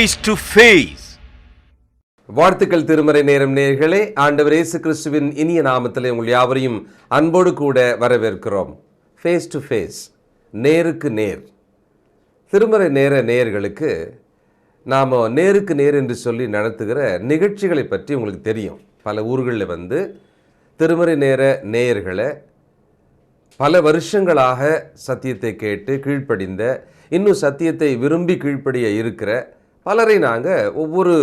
Face to face வாழ்த்துக்கள் திருமறை நேரம் நேர்களே ஆண்டவர் இயேசு கிறிஸ்துவின் இனிய நாமத்தில் உங்கள் யாவரையும் அன்போடு கூட வரவேற்கிறோம். ஃபேஸ் டு ஃபேஸ் நேருக்கு நேர். திருமறை நேர நேயர்களுக்கு நாம் நேருக்கு நேர் என்று சொல்லி நடத்துகிற நிகழ்ச்சிகளை பற்றி உங்களுக்கு தெரியும். பல ஊர்களில் வந்து திருமறை நேர நேயர்களை பல வருஷங்களாக சத்தியத்தை கேட்டு கீழ்ப்படிந்த இன்னும் சத்தியத்தை விரும்பி கீழ்ப்படிய இருக்கிற பலரை நாங்கள் ஒவ்வொரு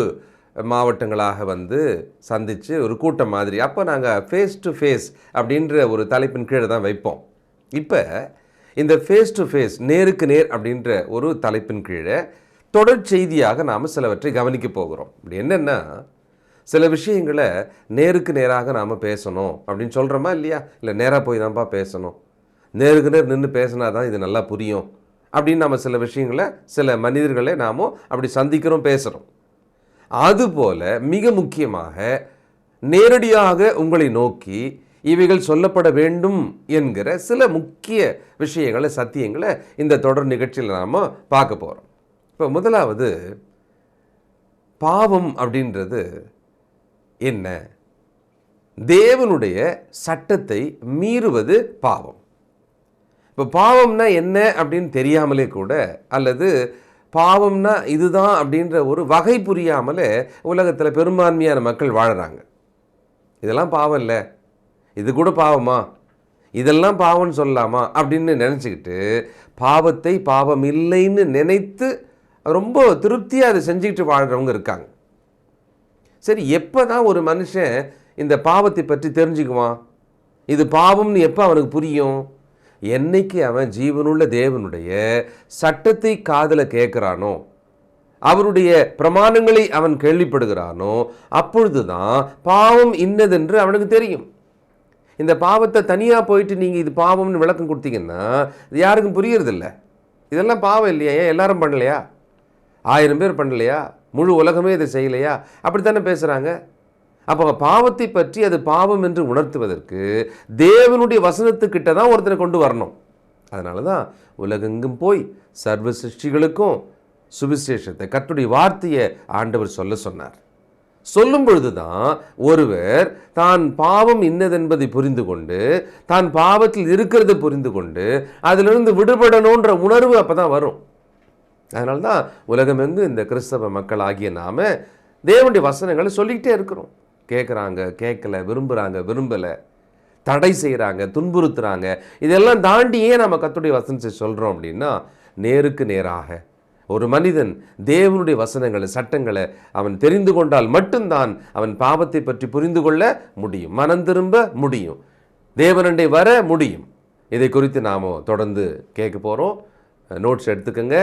மாவட்டங்களாக வந்து சந்தித்து ஒரு கூட்டம் மாதிரி அப்போ நாங்கள் ஃபேஸ் டு ஃபேஸ் அப்படின்ற ஒரு தலைப்பின் கீழே தான் வைப்போம். இப்போ இந்த ஃபேஸ் டு ஃபேஸ் நேருக்கு நேர் அப்படின்ற ஒரு தலைப்பின் கீழே தொடர் செய்தியாக நாம் சிலவற்றை கவனிக்க போகிறோம். இப்படி என்னென்னா சில விஷயங்களை நேருக்கு நேராக நாம் பேசணும் அப்படின்னு சொல்கிறோமா இல்லையா? இல்லை நேராக போய் தான்ப்பா பேசணும். நேருக்கு நேர் நின்று பேசினா தான் இது நல்லா புரியும். அப்படின்னு நம்ம சில விஷயங்களை சில மனிதர்களை நாமும் அப்படி சந்திக்கிறோம் பேசுகிறோம் அதுபோல் மிக முக்கியமாக நேரடியாக உங்களை நோக்கி இவைகள் சொல்லப்பட வேண்டும் என்கிற சில முக்கிய விஷயங்களை சத்தியங்களை இந்த தொடர் நிகழ்ச்சியில் நாம் பார்க்க போகிறோம் இப்போ முதலாவது பாவம் அப்படின்றது என்ன? தேவனுடைய சட்டத்தை மீறுவது பாவம். இப்போ பாவம்னா என்ன அப்படின்னு தெரியாமலே கூட அல்லது பாவம்னா இதுதான் அப்படின்ற ஒரு வகை புரியாமலே உலகத்தில் பெரும்பான்மையான மக்கள் வாழ்கிறாங்க இதெல்லாம் பாவம் இல்லை. இது கூட பாவமா? இதெல்லாம் பாவம்னு சொல்லலாமா? அப்படின்னு நினச்சிக்கிட்டு பாவத்தை பாவம் இல்லைன்னு நினைத்து ரொம்ப திருப்தியாக அதை செஞ்சுக்கிட்டு வாழ்கிறவங்க இருக்காங்க. சரி எப்போ தான் ஒரு மனுஷன் இந்த பாவத்தை பற்றி தெரிஞ்சுக்குவான்? இது பாவம்னு எப்போ அவனுக்கு புரியும்? என்னைக்கு அவன் ஜீவனுள்ள தேவனுடைய சட்டத்தை காதல கேட்குறானோ அவருடைய பிரமாணங்களை அவன் கேள்விப்படுகிறானோ அப்பொழுதுதான் பாவம் இன்னதென்று அவனுக்கு தெரியும். இந்த பாவத்தை தனியாக போயிட்டு நீங்கள் இது பாவம்னு விளக்கம் கொடுத்தீங்கன்னா இது யாருக்கும் புரியறதில்ல. இதெல்லாம் பாவம் இல்லையா? ஏன் எல்லாரும் பண்ணலையா? ஆயிரம் பேர் பண்ணலையா? முழு உலகமே இதை செய்யலையா? அப்படித்தானே பேசுகிறாங்க அப்போ பாவத்தை பற்றி அது பாவம் என்று உணர்த்துவதற்கு தேவனுடைய வசனத்துக்கிட்ட தான் ஒருத்தனை கொண்டு வரணும். அதனால தான் உலகெங்கும் போய் சர்வ சிருஷ்டிகளுக்கும் சுவிசேஷத்தை கற்றுடைய வார்த்தையை ஆண்டவர் சொல்ல சொன்னார். சொல்லும் பொழுது தான் ஒருவர் தான் பாவம் இன்னதென்பதை புரிந்து கொண்டு தான் பாவத்தில் இருக்கிறதை புரிந்து கொண்டு அதிலிருந்து விடுபடணுன்ற உணர்வு அப்போ தான் வரும். அதனால தான் உலகமெங்கு இந்த கிறிஸ்தவ மக்கள் ஆகிய நாம தேவனுடைய வசனங்களை சொல்லிக்கிட்டே இருக்கிறோம். கேட்குறாங்க கேட்கல விரும்புகிறாங்க விரும்பலை. தடை செய்கிறாங்க துன்புறுத்துகிறாங்க இதெல்லாம் தாண்டி ஏன் நம்ம கத்துடைய வசனத்தை சொல்கிறோம் அப்படின்னா நேருக்கு நேராக. ஒரு மனிதன் தேவனுடைய வசனங்களை சட்டங்களை அவன் தெரிந்து கொண்டால் மட்டும்தான் அவன் பாவத்தை பற்றி புரிந்து கொள்ள முடியும். மனம் திரும்ப முடியும். தேவனண்டை வர முடியும். இதை குறித்து நாம் தொடர்ந்து கேட்க போகிறோம் நோட்ஸ் எடுத்துக்கோங்க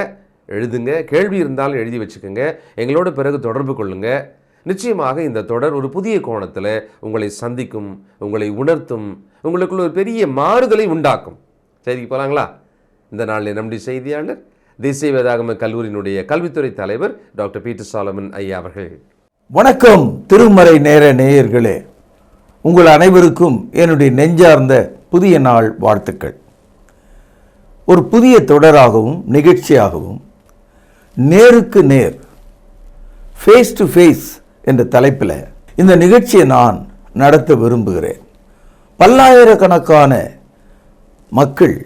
எழுதுங்க. கேள்வி இருந்தாலும் எழுதி வச்சுக்கோங்க. எங்களோட பிறகு தொடர்பு கொள்ளுங்கள் நிச்சயமாக இந்த தொடர் ஒரு புதிய கோணத்தில் உங்களை சந்திக்கும் உங்களை உணர்த்தும் உங்களுக்குள்ள ஒரு பெரிய மாறுதலை உண்டாக்கும். செய்திக்கு போகலாங்களா இந்த நாளில் நம்முடைய செய்தியாளர் தேசிய வேதாகம கல்லூரியினுடைய கல்வித்துறை தலைவர் டாக்டர் பீட்டர் சாலமன் ஐயா அவர்கள். வணக்கம் திருமறை நேர நேயர்களே. உங்கள் அனைவருக்கும் என்னுடைய நெஞ்சார்ந்த புதிய நாள் வாழ்த்துக்கள். ஒரு புதிய தொடராகவும் நிகழ்ச்சியாகவும் நேருக்கு நேர் ஃபேஸ் டு ஃபேஸ் என்ற தலைப்பில் இந்த நிகழ்ச்சியை நான் நடத்த விரும்புகிறேன். பல்லாயிரக்கணக்கான மக்கள்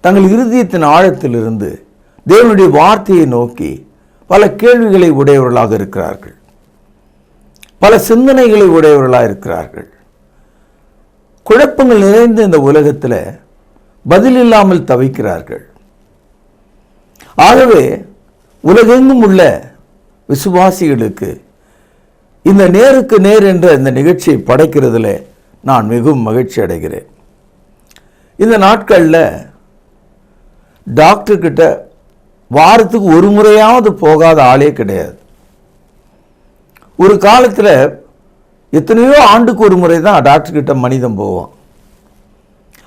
தங்கள் இருதயத்தின் ஆழத்திலிருந்து தேவனுடைய வார்த்தையை நோக்கி பல கேள்விகளை உடையவர்களாக இருக்கிறார்கள். பல சிந்தனைகளை உடையவர்களாக இருக்கிறார்கள். குழப்பங்கள் நிறைந்த இந்த உலகத்தில் பதில் இல்லாமல் தவிக்கிறார்கள். ஆகவே உலகெங்கும் உள்ள விசுவாசிகளுக்கு இந்த நேருக்கு நேர் என்ற இந்த நிகழ்ச்சியை படைக்கிறதுல நான் மிகவும் மகிழ்ச்சி அடைகிறேன். இந்த நாட்களில் டாக்டர்கிட்ட வாரத்துக்கு ஒரு முறையாவது போகாத ஆளே கிடையாது. ஒரு காலத்தில் எத்தனையோ ஆண்டுக்கு ஒரு முறை தான் டாக்டர்கிட்ட மனிதன் போவான்.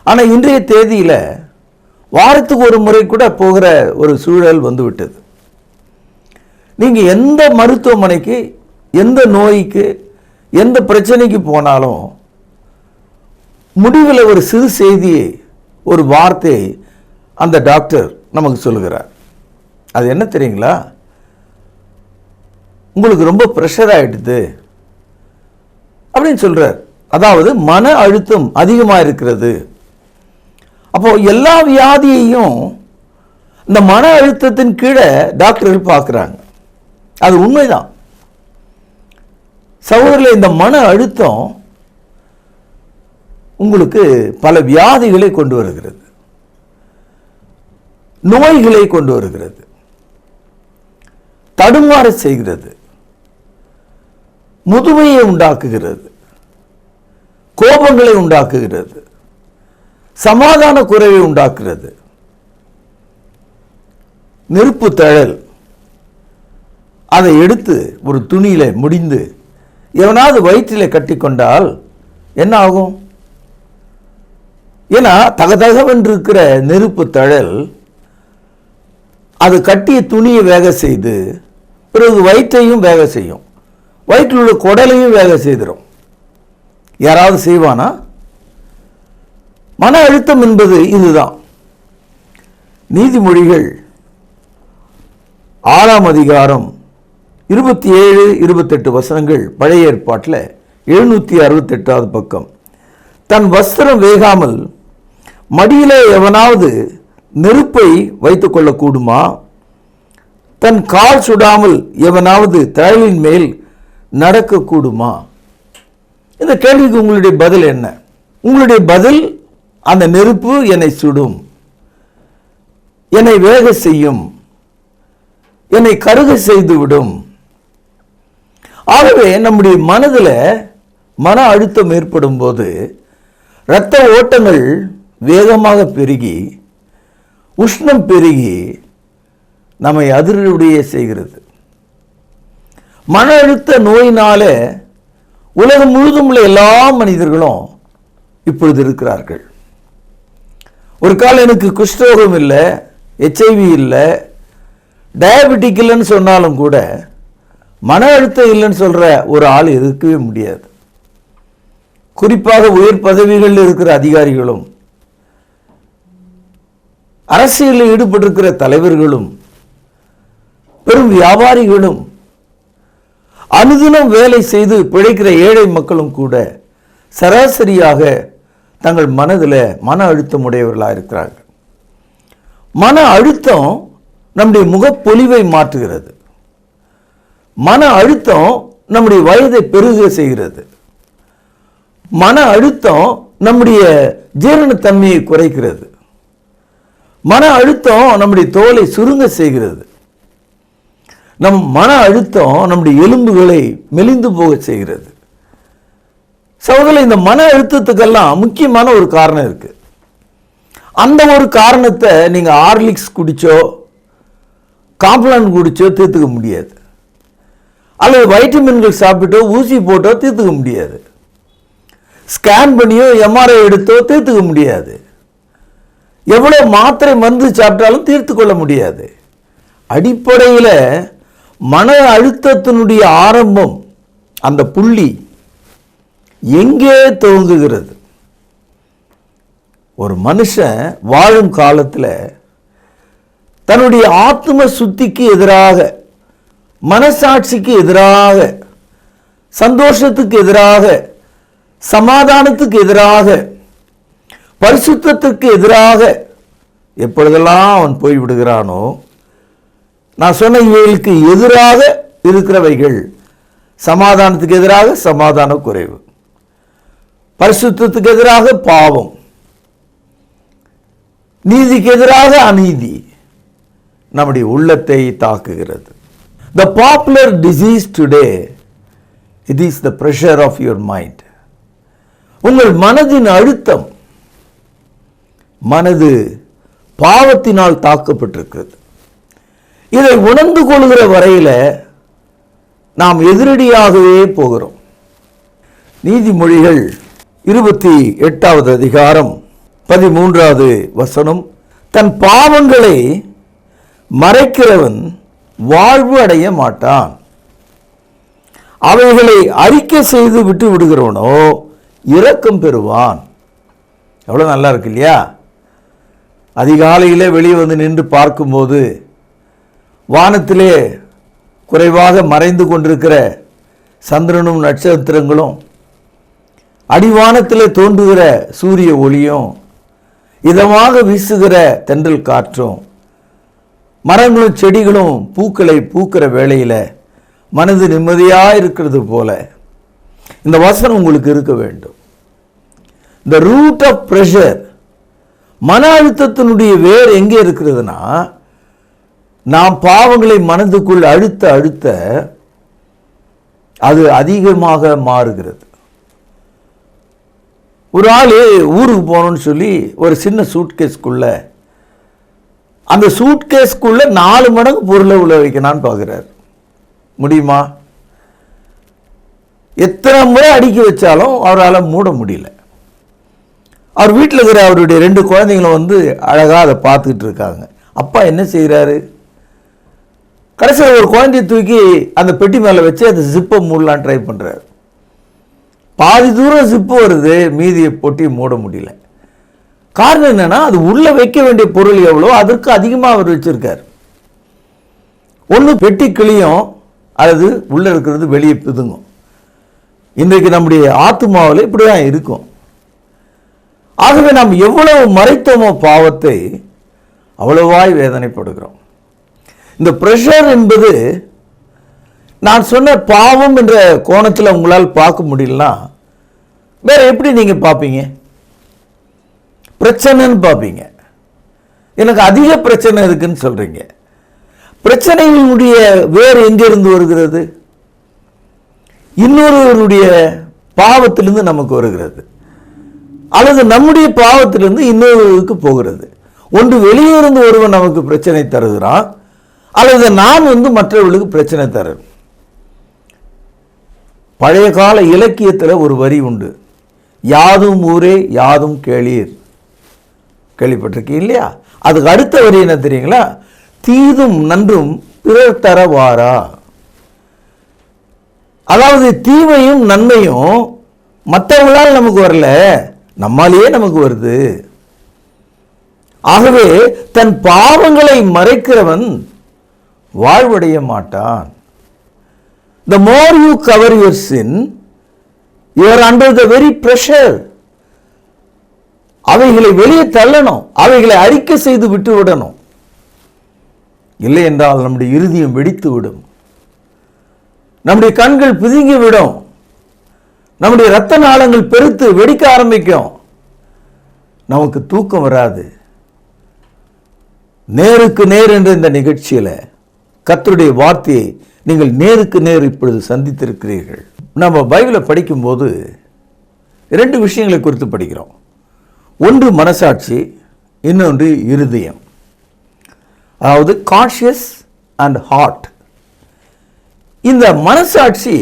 ஆனால் இன்றைய தேதியில் வாரத்துக்கு ஒரு முறை கூட போகிற ஒரு சூழல் வந்துவிட்டது. நீங்கள் எந்த மருத்துவமனைக்கு எந்த நோய்க்கு எந்த பிரச்சனைக்கு போனாலும் முடிவில் ஒரு சிறு செய்தியை ஒரு வார்த்தை அந்த டாக்டர் நமக்கு சொல்லுகிறார். அது என்ன தெரியுங்களா? உங்களுக்கு ரொம்ப ப்ரெஷர் ஆகிடுது அப்படின்னு சொல்கிறார் அதாவது மன அழுத்தம் அதிகமாக இருக்கிறது. அப்போ எல்லா வியாதியையும் இந்த மன அழுத்தத்தின் கீழே டாக்டர்கள் பார்க்குறாங்க. அது உண்மைதான். சகோதரில் இந்த மன அழுத்தம் உங்களுக்கு பல வியாதிகளை கொண்டு வருகிறது. நோய்களை கொண்டு வருகிறது. தடுமாற செய்கிறது. முதுமையை உண்டாக்குகிறது. கோபங்களை உண்டாக்குகிறது. சமாதான குறைவை உண்டாக்குகிறது. நெருப்பு தழல். அதை எடுத்து ஒரு துணியில் முடிந்து எவனாவது வயிற்றிலே கட்டிக்கொண்டால் என்ன ஆகும் ஏன்னா தகதகவென்றிருக்கிற நெருப்பு தழல் அது கட்டிய துணியை வேக செய்து பிறகு வயிற்றையும் வேக செய்யும். வயிற்றில் உள்ள குடலையும் வேக செய்திடும். யாராவது செய்வானா? மன அழுத்தம் என்பது இதுதான். நீதிமொழிகள் ஆறாம் அதிகாரம் இருபத்தி ஏழு இருபத்தெட்டு வசனங்கள் பழைய ஏற்பாட்டில் எழுநூற்றி அறுபத்தெட்டாவது பக்கம். தன் வஸ்திரம் வேகாமல் மடியிலே எவனாவது நெருப்பை வைத்து கொள்ளக்கூடுமா? தன் கால் சுடாமல் எவனாவது தழலின் மேல் நடக்கக்கூடுமா? இந்த கேள்விக்கு உங்களுடைய பதில் என்ன? உங்களுடைய பதில் அந்த நெருப்பு என்னை சுடும். என்னை வேக செய்யும். என்னை கருக செய்து விடும் ஆகவே நம்முடைய மனதில் மன அழுத்தம் ஏற்படும் போது இரத்த ஓட்டங்கள் வேகமாக பெருகி உஷ்ணம் பெருகி நம்மை அதிரடிய செய்கிறது. மன அழுத்த நோயினால உலகம் முழுதும் உள்ள எல்லா மனிதர்களும் இப்பொழுது இருக்கிறார்கள். ஒரு காலம் எனக்கு குஷ்டரோகம் இல்லை ஹெச்ஐவி இல்லை டயபெட்டிக் இல்லைன்னு சொன்னாலும் கூட மன அழுத்தம் இல்லைன்னு சொல்கிற ஒரு ஆள் இருக்கவே முடியாது. குறிப்பாக உயர் பதவிகளில் இருக்கிற அதிகாரிகளும் அரசியலில் ஈடுபட்டிருக்கிற தலைவர்களும் பெரும் வியாபாரிகளும் அனுதினம் வேலை செய்து பிழைக்கிற ஏழை மக்களும் கூட சராசரியாக தங்கள் மனதில் மன அழுத்தம் உடையவர்களாக இருக்கிறார்கள். மன அழுத்தம் நம்முடைய முகப்பொலிவை மாற்றுகிறது. மன அழுத்தம் நம்முடைய வயதை பெருக செய்கிறது. மன அழுத்தம் நம்முடைய ஜீரணத்தன்மையை குறைக்கிறது. மன அழுத்தம் நம்முடைய தோலை சுருங்க செய்கிறது. நம் மன அழுத்தம் நம்முடைய எலும்புகளை மெலிந்து போக செய்கிறது. சகோதரர் இந்த மன அழுத்தத்துக்கெல்லாம் முக்கியமான ஒரு காரணம் இருக்கு. அந்த ஒரு காரணத்தை நீங்கள் ஹார்லிக்ஸ் குடிச்சோ காம்ப்ளான் குடிச்சோ தீர்த்துக்க முடியாது. அல்லது வைட்டமின்கள் சாப்பிட்டோ ஊசி போட்டோ தீர்த்துக்க முடியாது. ஸ்கேன் பண்ணியோ எம்ஆர்ஐ எடுத்தோ தீர்த்துக்க முடியாது. எவ்வளோ மாத்திரை மருந்து சாப்பிட்டாலும் தீர்த்து கொள்ள முடியாது. அடிப்படையில் மன அழுத்தத்தினுடைய ஆரம்பம் அந்த புள்ளி எங்கே துவங்குகிறது? ஒரு மனுஷன் வாழும் காலத்தில் தன்னுடைய ஆத்ம சுத்திக்கு எதிராக மனசாட்சிக்கு எதிராக சந்தோஷத்துக்கு எதிராக சமாதானத்துக்கு எதிராக பரிசுத்தத்துக்கு எதிராக எப்பொழுதெல்லாம் அவன் போய் விடுகிறானோ நான் சொன்ன இவைகளுக்கு எதிராக இருக்கிறவைகள் சமாதானத்துக்கு எதிராக சமாதான குறைவு பரிசுத்தத்துக்கு எதிராக பாவம். நீதிக்கு எதிராக அநீதி நம்முடைய உள்ளத்தை தாக்குகிறது. The popular disease today it is the pressure of your mind உங்கள் மனதின் அழுத்தம் மனது பாவத்தினால் தாக்கப்பட்டிருக்கிறது. இதை உணர்ந்து கொள்கிற வரையில நாம் எதிரடியாகவே போகிறோம். நீதிமொழிகள் இருபத்தி எட்டாவது அதிகாரம் பதிமூன்றாவது வசனம் தன் பாவங்களை மறைக்கிறவன் வாழ்வு அடைய மாட்டான் அவைகளை அறிக்கை செய்து விட்டு விடுகிறவனோ இரக்கம் பெறுவான். எவ்வளோ நல்லா இருக்கு இல்லையா? அதிகாலையில் வெளியே வந்து நின்று பார்க்கும்போது வானத்திலே குறைவாக மறைந்து கொண்டிருக்கிற சந்திரனும் நட்சத்திரங்களும் அடிவானத்தில் தோன்றுகிற சூரிய ஒளியும் இதமாக வீசுகிற தென்றல் காற்றும் மரங்களும் செடிகளும் பூக்களை பூக்கிற வேளையில் மனது நிம்மதியாக இருக்கிறது போல இந்த வசனம் உங்களுக்கு இருக்க வேண்டும். இந்த ரூட் ஆஃப் ப்ரெஷர் மன அழுத்தத்தினுடைய வேர் எங்கே இருக்கிறதுனா நாம் பாவங்களை மனதுக்குள் அழுத்த அழுத்த அது அதிகமாக மாறுகிறது. ஒரு ஆள் ஊருக்கு போகணும்னு சொல்லி ஒரு சின்ன சூட்கேஸ்க்குள்ளே அந்த சூட்கேஸ்க்குள்ள நாலு மடங்கு பொருளை உள்ள வைக்கணும்னு பார்க்குறாரு. முடியுமா? எத்தனை முறை அடுக்கி வச்சாலும் அவரால் மூட முடியல. அவர் வீட்டில் இருக்கிற அவருடைய ரெண்டு குழந்தைங்களும் வந்து அழகாக அதை பார்த்துக்கிட்டு இருக்காங்க. அப்பா என்ன செய்கிறாரு? கடைசியில் ஒரு குழந்தைய தூக்கி அந்த பெட்டி மேலே வச்சு அந்த ஜிப்பை மூடலான்னு ட்ரை பண்ணுறாரு பாதி தூரம் ஜிப்பு வருது மீதியை பொட்டி மூட முடியல. காரணம் என்னன்னா அது உள்ளே வைக்க வேண்டிய பொருள் எவ்வளோ அதற்கு அதிகமாக அவர் வச்சிருக்கார். ஒன்று பெட்டி கிளியும் அல்லது உள்ளே இருக்கிறது வெளியே பிதுங்கும். இன்றைக்கு நம்முடைய ஆத்மாவில் இப்படி தான் இருக்கும். ஆகவே நாம் எவ்வளவு மறைத்தோமோ பாவத்தை அவ்வளவாய் வேதனைப்படுகிறோம். இந்த ப்ரெஷர் என்பது நான் சொன்ன பாவம் என்ற கோணத்தில் உங்களால் பார்க்க முடியலனா வேற எப்படி நீங்கள் பார்ப்பீங்க? பிரச்சனைன்னு பார்ப்பீங்க எனக்கு அதிக பிரச்சனை இருக்குன்னு சொல்கிறீங்க பிரச்சனைகளுடைய வேறு எங்கிருந்து வருகிறது? இன்னொருவருடைய பாவத்திலிருந்து நமக்கு வருகிறது. அல்லது நம்முடைய பாவத்திலிருந்து இன்னொருவருக்கு போகிறது. ஒன்று வெளியே இருந்து ஒருவன் நமக்கு பிரச்சனை தருகிறான் அல்லது நான் வந்து மற்றவர்களுக்கு பிரச்சனை தரேன். பழைய கால இலக்கியத்தில் ஒரு வரி உண்டு. யாதும் ஊரே யாதும் கேளீர். கேள்விப்பட்டிருக்கீங்க இல்லையா? அதுக்கு அடுத்த வரி என்ன தெரியுங்களா? தீதும் நன்றும் பிறர் தரவாரா? அதாவது தீமையும் நன்மையும் மற்றவங்களால் நமக்கு வரல நம்மாலேயே நமக்கு வருது. ஆகவே தன் பாவங்களை மறைக்கிறவன் வாழ்வடைய மாட்டான். The more you cover your sin you are under the very அவைகளை வெளியே தள்ளணும் அவைகளை அறிக்கை செய்து விட்டு விடணும் இல்லை என்றால் நம்முடைய இறுதியும் வெடித்து விடும் நம்முடைய கண்கள் பிதுங்கி விடும் நம்முடைய இரத்த நாளங்கள் பெருத்து வெடிக்க ஆரம்பிக்கும். நமக்கு தூக்கம் வராது. நேருக்கு நேர் என்ற இந்த நிகழ்ச்சியில் கத்தருடைய வார்த்தையை நீங்கள் நேருக்கு நேர் இப்பொழுது சந்தித்திருக்கிறீர்கள். நம்ம பைபிளை படிக்கும்போது இரண்டு விஷயங்களை குறித்து படிக்கிறோம். ஒன்று மனசாட்சி இன்னொன்று இருதயம். அதாவது கான்ஷியஸ் அண்ட் ஹார்ட் இந்த மனசாட்சி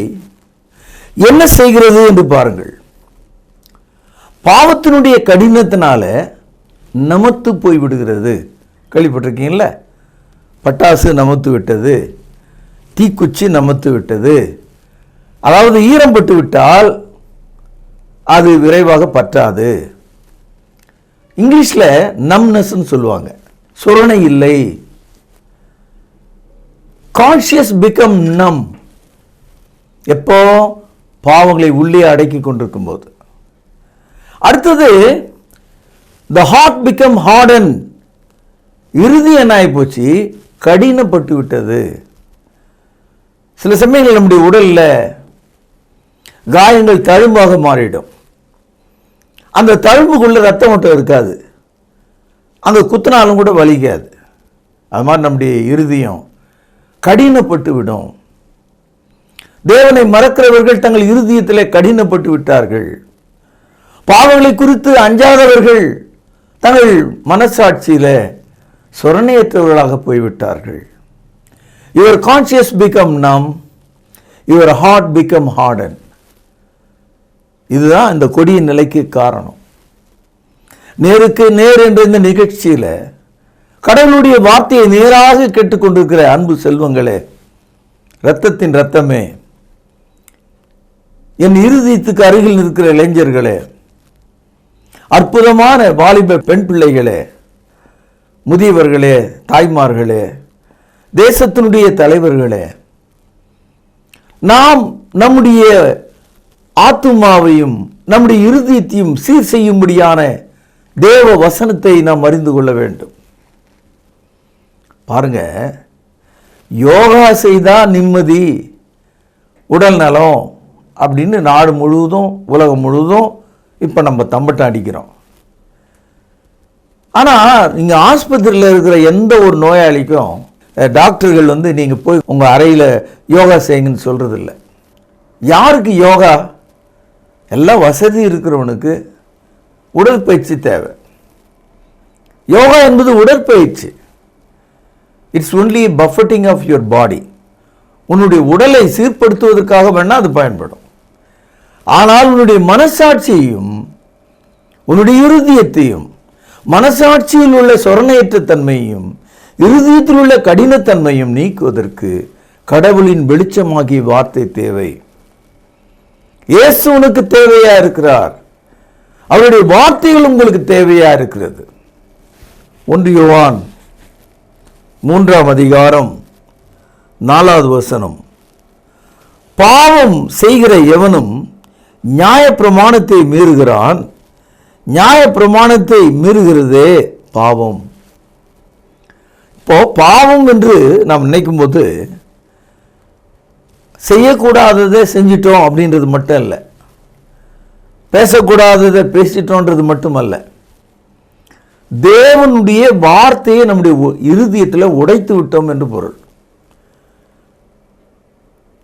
என்ன செய்கிறது என்று பாருங்கள். பாவத்தினுடைய கடினத்தினால நமத்து போய் விடுகிறது. கேள்விப்பட்டிருக்கீங்கள பட்டாசு நமத்து விட்டது தீக்குச்சி நமத்து விட்டது. அதாவது ஈரம் பட்டு விட்டால் அது விரைவாக பற்றாது. இங்கிலீஷில் நம்னஸ்ன்னு சொல்லுவாங்க. சுரணை இல்லை. கான்ஷியஸ் பிகம் நம் எப்போ? பாவங்களை உள்ளே அடக்கி கொண்டிருக்கும் போது அடுத்தது த ஹார்ட் பிகம் ஹார்டன் இறுதி என்ன ஆகிப்போச்சு கடினப்பட்டு விட்டது. சில சமயங்கள் நம்முடைய உடலில் காயங்கள் தழும்பாக மாறிடும். அந்த தழும்புக்குள்ளே ரத்த ஓட்டம் இருக்காது. அங்கே குத்தினாலும் கூட வலிக்காது. அது மாதிரி நம்முடைய இருதயம் கடினப்பட்டு விடும் தேவனை மறக்கிறவர்கள் தங்கள் இறுதியத்தில் கடினப்பட்டு விட்டார்கள் பாவங்களை குறித்து அஞ்சாதவர்கள் தங்கள் மனசாட்சியில் சொரணையற்றவர்களாக போய்விட்டார்கள். Your conscious become numb your heart become harden இதுதான் இந்த கொடிய நிலைக்கு காரணம். நேருக்கு நேர் என்ற இந்த நிகழ்ச்சியில் கடவுளுடைய வார்த்தையை நேராக கேட்டுக்கொண்டிருக்கிற அன்பு செல்வங்களே இரத்தத்தின் ரத்தமே என் இருதயத்துக்கு அருகில் இருக்கிற இளைஞர்களே அற்புதமான வாலிப பெண் பிள்ளைகளே முதியவர்களே தாய்மார்களே தேசத்தினுடைய தலைவர்களே நாம் நம்முடைய ஆத்துமாவையும் நம்முடைய இருதயத்தையும் சீர் செய்யும்படியான தேவ வசனத்தை நாம் அறிந்து கொள்ள வேண்டும். பாருங்க யோகா செய்தால் நிம்மதி உடல் நலம் அப்படின்னு நாடு முழுவதும் உலகம் முழுவதும் இப்போ நம்ம தம்பட்டம் அடிக்கிறோம். ஆனால் நீங்கள் ஆஸ்பத்திரியில் இருக்கிற எந்த ஒரு நோயாளிக்கும் டாக்டர்கள் வந்து நீங்கள் போய் உங்கள் அறையில் யோகா செய்யுங்கன்னு சொல்கிறதில்ல யாருக்கு யோகா? எல்லாம் வசதி இருக்கிறவனுக்கு உடற்பயிற்சி தேவை. யோகா என்பது உடற்பயிற்சி. It's only buffeting of your body உன்னுடைய உடலை சீர்படுத்துவதற்காக வேணால் அது பயன்படும். ஆனால் உன்னுடைய மனசாட்சியையும் உன்னுடைய இருதயத்தையும் மனசாட்சியில் உள்ள சொரணையற்ற தன்மையையும் இருதயத்தில் உள்ள கடினத்தன்மையும் நீக்குவதற்கு கடவுளின் வெளிச்சமாகிய வார்த்தை தேவை. இயேசு உனக்கு தேவையா இருக்கிறார். அவருடைய வார்த்தைகள் உங்களுக்கு தேவையா இருக்கிறது. ஒன்று யுவான் மூன்றாம் அதிகாரம் நாலாவது வசனம். பாவம் செய்கிற எவனும் நியாயப்பிரமாணத்தை மீறுகிறான். நியாயப்பிரமாணத்தை மீறுகிறதே பாவம். இப்போ பாவம் என்று நாம் நினைக்கும் போது செய்யக்கூடாததை செஞ்சிட்டோம் அப்படின்றது மட்டும் இல்லை பேசக்கூடாததை பேசிட்டோன்றது மட்டுமல்ல தேவனுடைய வார்த்தையை நம்முடைய உ- இருதயத்தில் உடைத்து விட்டோம் என்று பொருள்.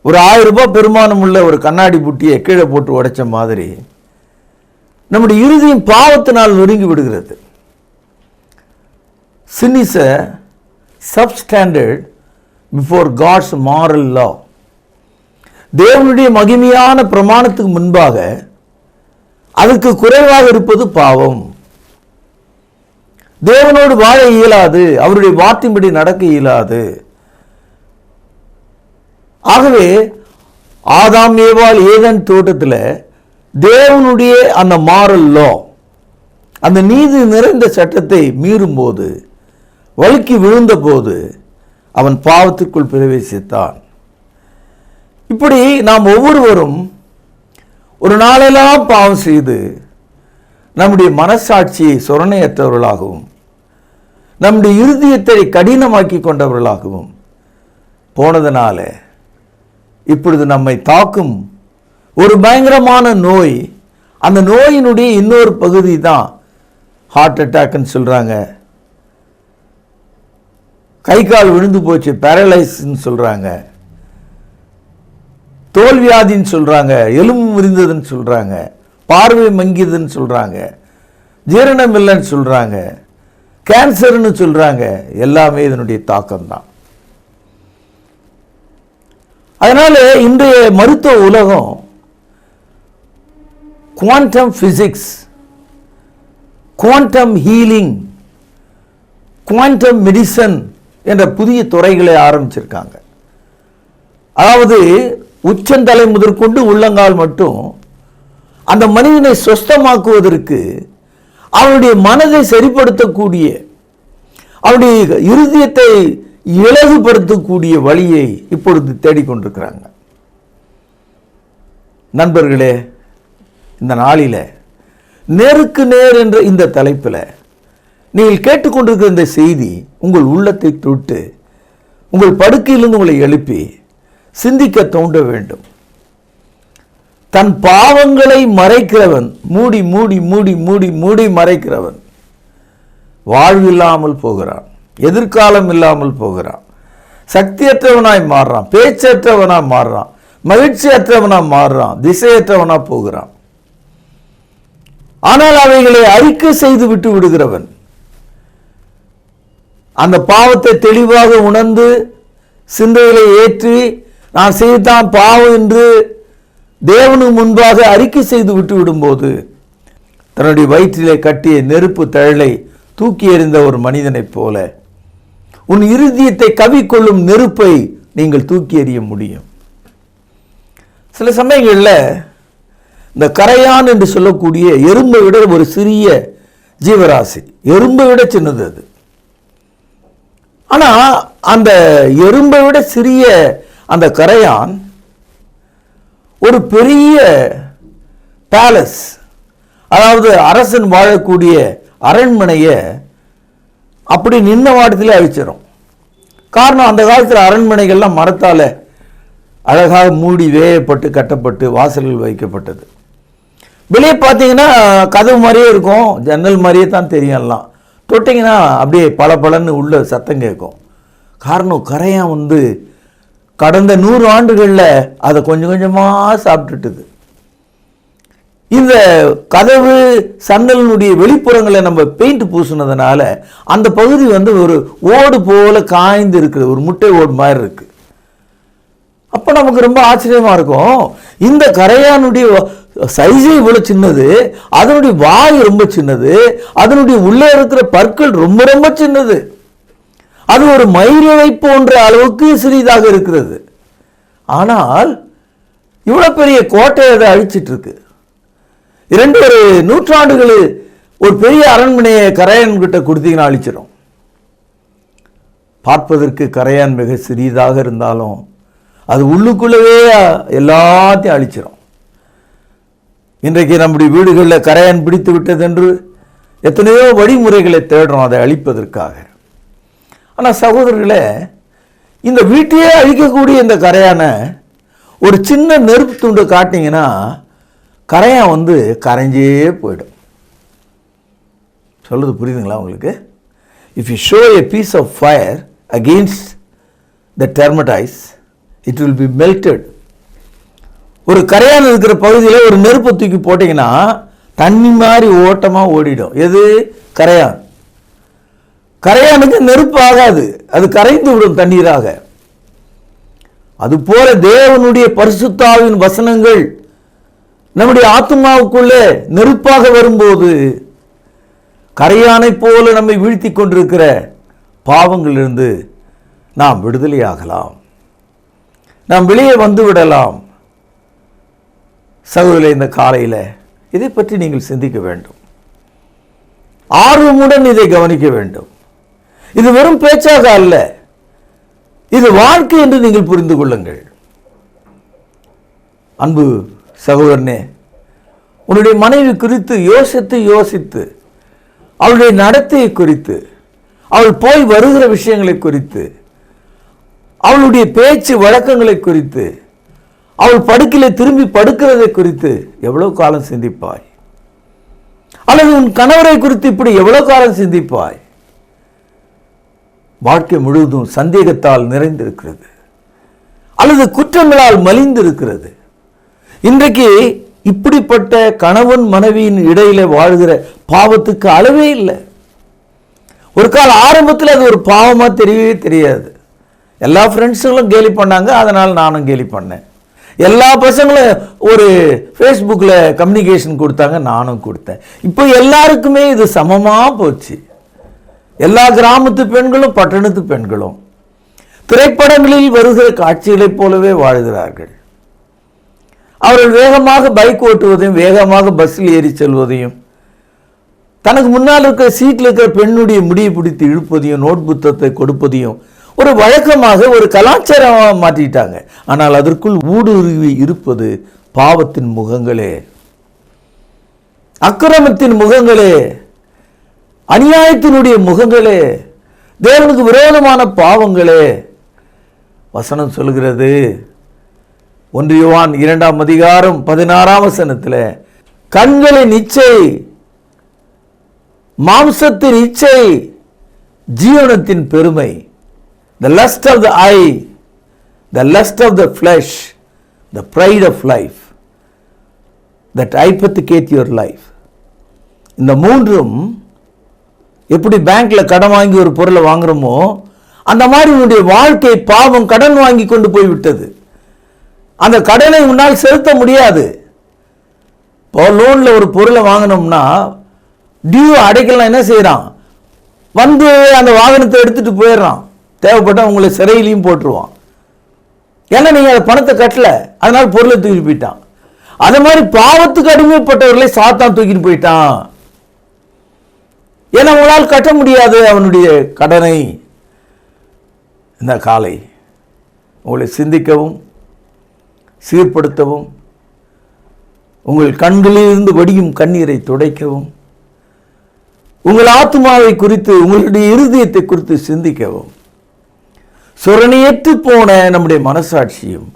ஒரு ஆயிரம் ரூபாய் பெருமானம் உள்ள ஒரு கண்ணாடி புட்டியை கீழே போட்டு உடைச்ச மாதிரி நம்முடைய இறுதியின் பாவத்தினால் நொறுங்கி விடுகிறது. Sin is a substandard before God's moral law தேவனுடைய மகிமையான பிரமாணத்துக்கு முன்பாக அதுக்கு குறைவாக இருப்பது பாவம். தேவனோடு வாழ இயலாது அவருடைய வார்த்தையின்படி நடக்க இயலாது. ஆகவே ஆதாம் ஏவாள் ஏதன் தோட்டத்தில் தேவனுடைய அந்த மாரல் அந்த நீதி நிறைந்த சட்டத்தை மீறும்போது வழுக்கி விழுந்தபோது அவன் பாவத்திற்குள் பிரவேசித்தான். இப்படி நாம் ஒவ்வொருவரும் ஒரு நாளெல்லாம் பாவம் செய்து நம்முடைய மனசாட்சியை சொரணையற்றவர்களாகவும் நம்முடைய இருதயத்தை கடினமாக்கி கொண்டவர்களாகவும் போனதுனால இப்பொழுது நம்மை தாக்கும் ஒரு பயங்கரமான நோய் அந்த நோயினுடைய இன்னொரு பகுதி தான் ஹார்ட் அட்டாக்னு சொல்கிறாங்க கை கால் விழுந்து போச்சு பேரலைஸ்ன்னு சொல்கிறாங்க தோல்வியாதின்னு சொல்கிறாங்க எலும்பு முறிந்ததுன்னு சொல்கிறாங்க பார்வை மங்கியதுன்னு சொல்கிறாங்க ஜீரணம் இல்லைன்னு சொல்கிறாங்க கேன்சர்னு சொல்கிறாங்க எல்லாமே இதனுடைய தாக்கம்தான். அதனால் இன்றைய மருத்துவ உலகம் quantum physics quantum healing quantum medicine என்ற புதிய துறைகளை ஆரம்பிச்சிருக்காங்க. அதாவது உச்சந்தலை முதற்கொண்டு உள்ளங்கால் மட்டும் அந்த மனிதனை சொஸ்தமாக்குவதற்கு அவனுடைய மனதை சரிப்படுத்தக்கூடிய அவனுடைய இருதயத்தை இலகுபடுத்தக்கூடிய வழியை இப்பொழுது தேடிக்கொண்டிருக்கிறாங்க. நண்பர்களே இந்த நாளில் நேருக்கு நேர் என்ற இந்த தலைப்பில் நீங்கள் கேட்டுக்கொண்டிருக்கிற இந்த செய்தி உங்கள் உள்ளத்தை தொட்டு உங்கள் படுக்கையிலிருந்து உங்களை எழுப்பி சிந்திக்க தோண்ட வேண்டும். தன் பாவங்களை மறைக்கிறவன் மூடி மூடி மூடி மூடி மூடி மறைக்கிறவன் வாழ்வில்லாமல் போகிறான். எதிர்காலம் இல்லாமல் போகிறான். சக்தியற்றவனாய் மாறுறான் பேச்சற்றவனாக மாறுறான் மகிழ்ச்சியற்றவனாக மாறுறான் திசையற்றவனா போகிறான். ஆனால் அவைகளை அறிக்கை செய்து விட்டு விடுகிறவன் அந்த பாவத்தை தெளிவாக உணர்ந்து சிந்தையிலே ஏற்றி நான் செய்தான் பாவம் என்று தேவனுக்கு முன்பாக அறிக்கை செய்து விட்டு விடும்போது தன்னுடைய வயிற்றிலே கட்டிய நெருப்பு தழலை தூக்கி எறிந்த ஒரு மனிதனைப் போல உன் இறுதியத்தை கவிக்கொள்ளும் நெருப்பை நீங்கள் தூக்கி எறிய முடியும். சில சமயங்களில் இந்த கரையான் என்று சொல்லக்கூடிய எறும்பை விட ஒரு சிறிய ஜீவராசி எறும்பை விட சின்னது அது. ஆனால் அந்த எறும்பை விட சிறிய அந்த கரையான் ஒரு பெரிய பேலஸ் அதாவது அரசன் வாழக்கூடிய அரண்மனையை அப்படி நின்ன வாடத்திலே அழிச்சிடும் காரணம் அந்த காலத்தில் அரண்மனைகள்லாம் மரத்தால் அழகாக மூடி வேயப்பட்டு கட்டப்பட்டு வாசல்கள் வைக்கப்பட்டது. வெளியே பார்த்தீங்கன்னா கதவு மாதிரியே இருக்கும் ஜன்னல் மாதிரியே தான் தெரியலாம் தொட்டிங்கன்னா அப்படியே பளபளன்னு உள்ள சத்தம் கேட்கும். காரணம் கரையான் வந்து கடந்த நூறு ஆண்டுகளில் அதை கொஞ்சம் கொஞ்சமாக சாப்பிட்டுட்டுது. இந்த கதவு சன்னலினுடைய வெளிப்புறங்களை நம்ம பெயிண்ட் பூசினதுனால அந்த பகுதி வந்து ஒரு ஓடு போல காய்ந்து இருக்குது. ஒரு முட்டை ஓடு மாதிரி இருக்கு. அப்போ நமக்கு ரொம்ப ஆச்சரியமாக இருக்கும். இந்த கரையானுடைய சைஸே இவ்வளோ சின்னது. அதனுடைய வாய் ரொம்ப சின்னது. அதனுடைய உள்ளே இருக்கிற பற்கள் ரொம்ப ரொம்ப சின்னது. அது ஒரு மயிரிழை போன்ற அளவுக்கு சிறிதாக இருக்கிறது. ஆனால் இவ்வளோ பெரிய கோட்டையை அதை அழிச்சிட்டு இருக்கு இரண்டு ஒரு நூற்றாண்டுகள் ஒரு பெரிய அரண்மனையை கரையான் கிட்ட கொடுத்தீங்கன்னா அழிச்சிடும் பார்ப்பதற்கு கரையான் மிக சிறியதாக இருந்தாலும் அது உள்ளுக்குள்ளவே எல்லாத்தையும் அழிச்சிடும் இன்றைக்கு நம்முடைய வீடுகளில் கரையான் பிடித்து விட்டதென்று எத்தனையோ வழிமுறைகளை தேடுறோம் அதை அழிப்பதற்காக. ஆனால் சகோதரர்களே இந்த வீட்டையே அழிக்கக்கூடிய இந்த கரையான ஒரு சின்ன நெருப்பு துண்டு காட்டிங்கன்னா கரையான் வந்து கரைஞ்சே போயிடும். சொல்கிறது புரியுதுங்களா உங்களுக்கு? If you show a piece of fire against the termites it will be melted ஒரு கரையான் இருக்கிற பகுதியில் ஒரு நெருப்பை தூக்கி போட்டிங்கன்னா தண்ணி மாதிரி ஓட்டமாக ஓடிடும். எது? கரையான். கரையானுக்கு நெருப்பு ஆகாது. அது கரைந்து விடும் தண்ணீராக. அதுபோல தேவனுடைய பரிசுத்தாவின் வசனங்கள் நம்முடைய ஆத்மாவுக்குள்ளே நெருப்பாக வரும்போது கரையானைப் போல நம்மை வீழ்த்தி கொண்டிருக்கிற பாவங்களிலிருந்து நாம் விடுதலையாகலாம். நாம் வெளியே வந்து விடலாம் சகோதரர்களே இந்த காலையில் இதை பற்றி நீங்கள் சிந்திக்க வேண்டும். ஆர்வமுடன் இதை கவனிக்க வேண்டும். இது வெறும் பேச்சாக அல்ல. இது வாழ்க்கை என்று நீங்கள் புரிந்து கொள்ளுங்கள். அன்பு சகோதரனே உன்னுடைய மனைவி குறித்து யோசித்து யோசித்து அவளுடைய நடத்தையை குறித்து அவள் போய் வருகிற விஷயங்களை குறித்து அவளுடைய பேச்சு வழக்கங்களை குறித்து அவள் படுக்கையில் திரும்பி படுக்கிறதை குறித்து எவ்வளவு காலம் சிந்திப்பாய்? அல்லது உன் கணவரை குறித்து இப்படி எவ்வளவு காலம் சிந்திப்பாய்? வாழ்க்கை முழுவதும் சந்தேகத்தால் நிறைந்திருக்கிறது. அல்லது குற்றங்களால் மலிந்திருக்கிறது. இன்றைக்கு இப்படிப்பட்ட கணவன் மனைவியின் இடையில வாழ்கிற பாவத்துக்கு அளவே இல்லை. ஒரு கால ஆரம்பத்தில் அது ஒரு பாவமாக தெரியவே தெரியாது. எல்லா ஃப்ரெண்ட்ஸுங்களும் கேலி பண்ணாங்க அதனால் நானும் கேலி பண்ணேன். எல்லா பசங்களும் ஒரு ஃபேஸ்புக்கில் கம்யூனிகேஷன் கொடுத்தாங்க நானும் கொடுத்தேன். இப்போ எல்லாருக்குமே இது சமமாக போச்சு. எல்லா கிராமத்து பெண்களும் பட்டணத்து பெண்களும் திரைப்படங்களில் வருகிற காட்சிகளைப் போலவே வாழ்கிறார்கள். அவர்கள் வேகமாக பைக் ஓட்டுவதையும் வேகமாக பஸ்ஸில் ஏறி செல்வதையும் தனக்கு முன்னால் இருக்கிற சீட்டில் இருக்கிற பெண்ணுடைய முடியை பிடித்து இழுப்பதையும் நோட் புத்தகத்தை கொடுப்பதையும் ஒரு வழக்கமாக ஒரு கலாச்சாரமாக மாற்றிட்டாங்க. ஆனால் அதற்குள் ஊடுருவி இருப்பது பாவத்தின் முகங்களே. அக்கிரமத்தின் முகங்களே. அநியாயத்தினுடைய முகங்களே தேவனுக்கு விரோதமான பாவங்களே. வசனம் சொல்கிறது ஒன்றியவான் இரண்டாம் அதிகாரம் பதினாறாம் வசனத்தில் கண்களின் இச்சை மாம்சத்தின் இச்சை ஜீவனத்தின் பெருமை. The lust of the eye the lust of the flesh the pride of life that ஐப்பத்திகேட் your life இந்த மூன்றும் எப்படி பேங்க்ல கடன் வாங்கி ஒரு பொருளை வாங்குறோமோ அந்த மாதிரி உன்னுடைய வாழ்க்கை பாவம் கடன் வாங்கி கொண்டு போய் விட்டது அந்த கடனை உன்னால் செலுத்த முடியாது. இப்போ லோனில் ஒரு பொருளை வாங்கினோம்னா டியூ அடைக்கலாம் என்ன செய்கிறான் வந்து அந்த வாகனத்தை எடுத்துட்டு போயிடுறான். தேவைப்பட்ட உங்களை சிறையிலையும் போட்டுருவான். ஏன்னா நீங்கள் அந்த பணத்தை கட்டல. அதனால பொருளை தூக்கிட்டு போயிட்டான். அது மாதிரி பாவத்துக்கு அடிமைப்பட்டவர்களை சாத்தான் தூக்கிட்டு போயிட்டான். ஏன்னா உங்களால் கட்ட முடியாது அவனுடைய கடனை. இந்த காலை உங்களை சிந்திக்கவும் சீர்படுத்தவும் உங்கள் கண்களிலிருந்து வடியும் கண்ணீரை துடைக்கவும் உங்கள் ஆத்மாவை குறித்து உங்களுடைய இருதயத்தை குறித்து சிந்திக்கவும். சுரணியற்று போன நம்முடைய மனசாட்சியும்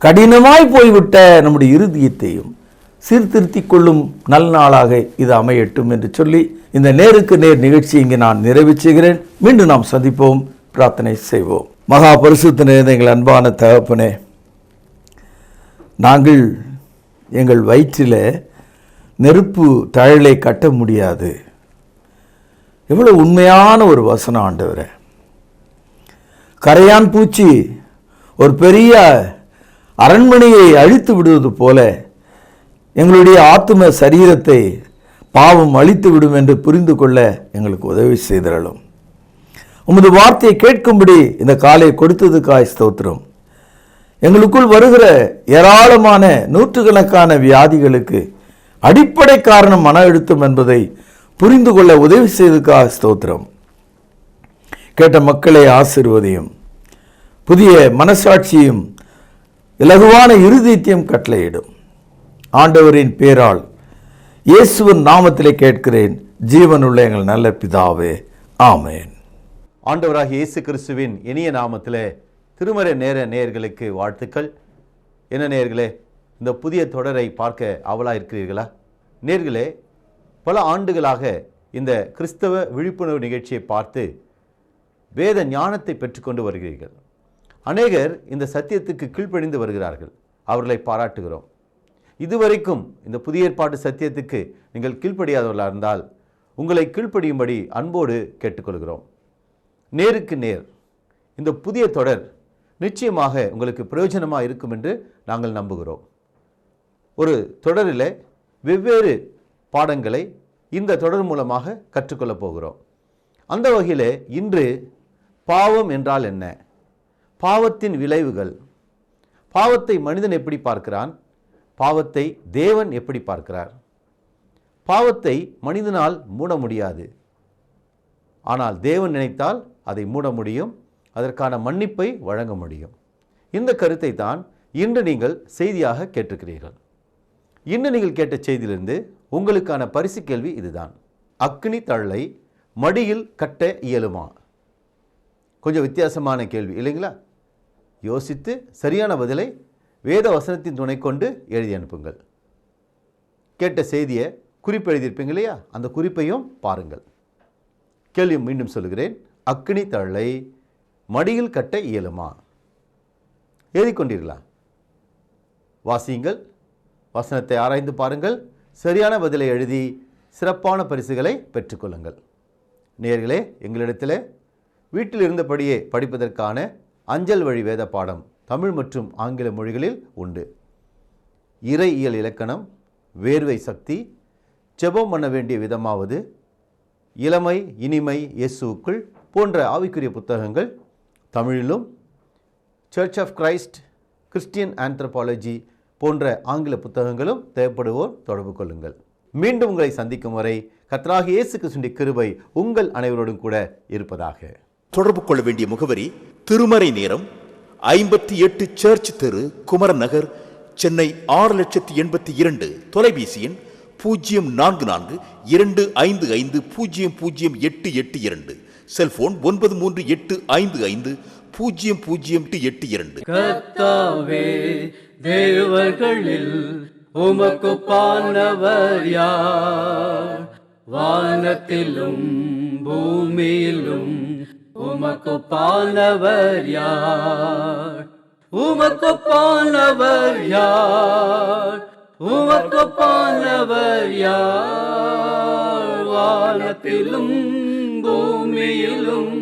கடினமாய் போய்விட்ட நம்முடைய இருதயத்தையும் சீர்திருத்திக் கொள்ளும் நல் நாளாக இது அமையட்டும் என்று சொல்லி இந்த நேருக்கு நேர் நிகழ்ச்சி இங்கே நான் நிறைவு செய்கிறேன். மீண்டும் நாம் சந்திப்போம் பிரார்த்தனை செய்வோம். மகா பரிசுத்த நிறைந்த எங்கள் அன்பான தகப்பனே நாங்கள் எங்கள் வயிற்றில் நெருப்பு தழலை கட்ட முடியாது. எவ்வளவு உண்மையான ஒரு வசனம் ஆண்டவரை. கரையான் பூச்சி ஒரு பெரிய அரண்மனையை அழித்து விடுவது போல எங்களுடைய ஆத்தும சரீரத்தை பாவம் அழித்து விடும் என்று புரிந்து கொள்ள எங்களுக்கு உதவி செய்திடலும் உமது வார்த்தையை கேட்கும்படி இந்த காலை கொடுத்ததுக்காய் ஸ்தோத்திரம். எங்களுக்குள் வருகிற ஏராளமான நூற்றுக்கணக்கான வியாதிகளுக்கு அடிப்படை காரணம் மன அழுத்தம் என்பதை புரிந்து கொள்ள உதவி செய்ததுக்காக ஸ்தோத்திரம். கேட்ட மக்களை ஆசிர்வதியும். புதிய மனசாட்சியும் இலகுவான இருதீத்தியம் கட்டளையிடும். ஆண்டவரின் பேரால் இயேசுவின் நாமத்திலே கேட்கிறேன். ஜீவனுள்ள எங்கள் நல்ல பிதாவே. ஆமேன். ஆண்டவராக இயேசு கிறிஸ்துவின் இனிய நாமத்திலே திருமறை நேர நேயர்களுக்கு வாழ்த்துக்கள். என்ன நேயர்களே இந்த புதிய தொடரை பார்க்க அவலாக இருக்கிறீர்களா? நேர்களே பல ஆண்டுகளாக இந்த கிறிஸ்தவ விழிப்புணர்வு நிகழ்ச்சியை பார்த்து வேத ஞானத்தை பெற்றுக்கொண்டு வருகிறீர்கள். அநேகர் இந்த சத்தியத்துக்கு கீழ்ப்படிந்து வருகிறார்கள். அவர்களை பாராட்டுகிறோம். இதுவரைக்கும் இந்த புதிய ஏற்பாட்டு சத்தியத்துக்கு நீங்கள் கீழ்ப்படியாதவர்களாக இருந்தால் உங்களை கீழ்ப்படியும்படி அன்போடு கேட்டுக்கொள்கிறோம். நேருக்கு நேர் இந்த புதிய தொடர் நிச்சயமாக உங்களுக்கு பிரயோஜனமாக இருக்கும் என்று நாங்கள் நம்புகிறோம். ஒரு தொடரில் வெவ்வேறு பாடங்களை இந்த தொடர் மூலமாக கற்றுக்கொள்ளப் போகிறோம். அந்த வகையில் இன்று பாவம் என்றால் என்ன? பாவத்தின் விளைவுகள். பாவத்தை மனிதன் எப்படி பார்க்கிறான்? பாவத்தை தேவன் எப்படி பார்க்கிறார்? பாவத்தை மனிதனால் மூட முடியாது. ஆனால் தேவன் நினைத்தால் அதை மூட முடியும் அதற்கான மன்னிப்பை வழங்க முடியும். இந்த கருத்தை தான் இன்று நீங்கள் செய்தியாக கேட்டிருக்கிறீர்கள். இன்று நீங்கள் கேட்ட செய்தியிலிருந்து உங்களுக்கான பரிசு கேள்வி இதுதான். அக்னி தழலை மடியில் கட்ட இயலுமா? கொஞ்சம் வித்தியாசமான கேள்வி இல்லைங்களா? யோசித்து சரியான பதிலை வேத வசனத்தின் துணை கொண்டு எழுதி அனுப்புங்கள். கேட்ட செய்தியை குறிப்பு எழுதியிருப்பீங்க இல்லையா? அந்த குறிப்பையும் பாருங்கள். கேள்வி மீண்டும் சொல்கிறேன் அக்னி தழலை மடியில் கட்ட இயலுமா? எழுதிக்கொண்டீர்களா? வாசியுங்கள். வசனத்தை ஆராய்ந்து பாருங்கள். சரியான பதிலை எழுதி சிறப்பான பரிசுகளை பெற்றுக்கொள்ளுங்கள். நேர்களே எங்களிடத்தில் வீட்டில் இருந்தபடியே படிப்பதற்கான அஞ்சல் வழி வேத பாடம் தமிழ் மற்றும் ஆங்கில மொழிகளில் உண்டு. இறை இயல் இலக்கணம் வேர்வை சக்தி ஜெபம் பண்ண வேண்டிய விதமாவது இளமை இனிமை இயேசுவுக்குள் போன்ற ஆவிக்குரிய புத்தகங்கள் தமிழிலும் church of Christ Christian anthropology போன்ற ஆங்கில புத்தகங்களும் தேவைப்படுவோர் தொடர்பு கொள்ளுங்கள். மீண்டும் உங்களை சந்திக்கும் வரை கத்ராக இயேசு கிறிஸ்துவின் கிருபை உங்கள் அனைவரோடும் கூட இருப்பதாக. தொடர்பு கொள்ள வேண்டிய முகவரி திருமறை நேரம் ஐம்பத்தி எட்டு சர்ச் தெரு குமரன் நகர் சென்னை ஆறு லட்சத்தி எண்பத்தி இரண்டு தொலைபேசி எண் பூஜ்ஜியம் நான்கு நான்கு இரண்டு ஐந்து ஐந்து பூஜ்ஜியம் பூஜ்ஜியம் எட்டு எட்டு இரண்டு. செல்போன் ஒன்பது மூன்று எட்டு ஐந்து ஐந்து பூஜ்ஜியம் பூஜ்ஜியம் எட்டு எட்டு இரண்டு. கர்த்தாவே தேவர்களில் உமக்குப்பானவர் யார்? வானத்திலும் பூமியிலும் உமக்கு பாலவர் யார்? உமக்கு பாலவர் யார்? உமக்கு பாலவர் யார்? வானத்திலும் பூமியிலும்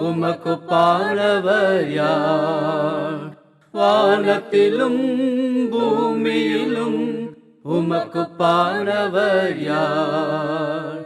உமக்கு பாலவர் யார்? வானத்திலும் பூமியிலும் உமக்கு பாலவர் யார்?